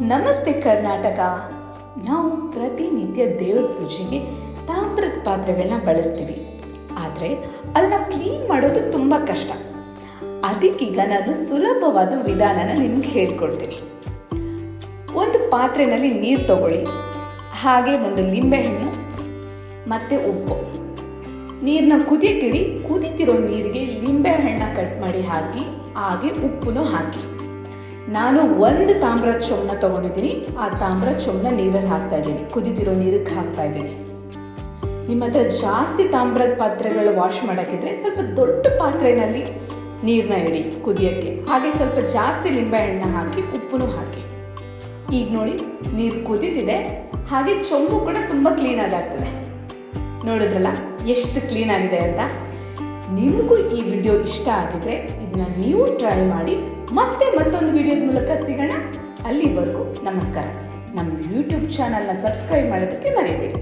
ನಮಸ್ತೆ ಕರ್ನಾಟಕ. ನಾವು ಪ್ರತಿನಿತ್ಯ ದೇವ್ರ ಪೂಜೆಗೆ ತಾಮ್ರದ ಪಾತ್ರೆಗಳನ್ನ ಬಳಸ್ತೀವಿ. ಆದರೆ ಅದನ್ನು ಕ್ಲೀನ್ ಮಾಡೋದು ತುಂಬ ಕಷ್ಟ. ಅದಕ್ಕೀಗ ನಾನು ಸುಲಭವಾದ ವಿಧಾನನ ನಿಮ್ಗೆ ಹೇಳ್ಕೊಡ್ತೀನಿ. ಒಂದು ಪಾತ್ರೆಯಲ್ಲಿ ನೀರು ತಗೊಳ್ಳಿ. ಹಾಗೆ ಒಂದು ಲಿಂಬೆಹಣ್ಣು ಮತ್ತು ಉಪ್ಪು. ನೀರನ್ನ ಕುದಿಯಕ್ಕಿಡಿ ಕುದೀತಿರೋ ನೀರಿಗೆ ಲಿಂಬೆಹಣ್ಣ ಕಟ್ ಮಾಡಿ ಹಾಕಿ, ಹಾಗೆ ಉಪ್ಪನ್ನು ಹಾಕಿ. ನಾನು ಒಂದು ತಾಮ್ರ ಚೊಂಬನ ತಗೊಂಡಿದ್ದೀನಿ. ಆ ತಾಮ್ರ ಚೊಂಬನ ನೀರಲ್ಲಿ ಹಾಕ್ತಾ ಇದ್ದೀನಿ. ಕುದಿತಿರೋ ನೀರಿಗೆ ಹಾಕ್ತಾ ಇದ್ದೀನಿ. ನಿಮ್ಮ ಹತ್ರ ಜಾಸ್ತಿ ತಾಮ್ರದ ಪಾತ್ರೆಗಳು ವಾಶ್ ಮಾಡೋಕ್ಕಿದ್ರೆ ಸ್ವಲ್ಪ ದೊಡ್ಡ ಪಾತ್ರೆಯಲ್ಲಿ ನೀರನ್ನ ಇಡಿ ಕುದಿಯೋಕ್ಕೆ. ಹಾಗೆ ಸ್ವಲ್ಪ ಜಾಸ್ತಿ ಲಿಂಬೆಹಣ್ಣ ಹಾಕಿ ಉಪ್ಪನ್ನು ಹಾಕಿ. ಈಗ ನೋಡಿ, ನೀರು ಕುದಿದಿದೆ. ಹಾಗೆ ಚೊಂಬು ಕೂಡ ತುಂಬ ಕ್ಲೀನಾಗಿ ಆಗ್ತದೆ. ನೋಡಿದ್ರಲ್ಲ, ಎಷ್ಟು ಕ್ಲೀನಾಗಿದೆ ಅಂತ? ನಿಮಗೂ ಈ ವಿಡಿಯೋ ಇಷ್ಟ ಆಗಿದ್ರೆ ಇದನ್ನ ನೀವು ಟ್ರೈ ಮಾಡಿ. ಮತ್ತೆ ಮತ್ತೊಂದು ವಿಡಿಯೋದ ಮೂಲಕ ಸಿಗೋಣ. ಅಲ್ಲಿವರೆಗೂ ನಮಸ್ಕಾರ. ನಮ್ಮ ಯೂಟ್ಯೂಬ್ ಚಾನಲ್ನ ಸಬ್ಸ್ಕ್ರೈಬ್ ಮಾಡೋದಕ್ಕೆ ಮರಿಬೇಡಿ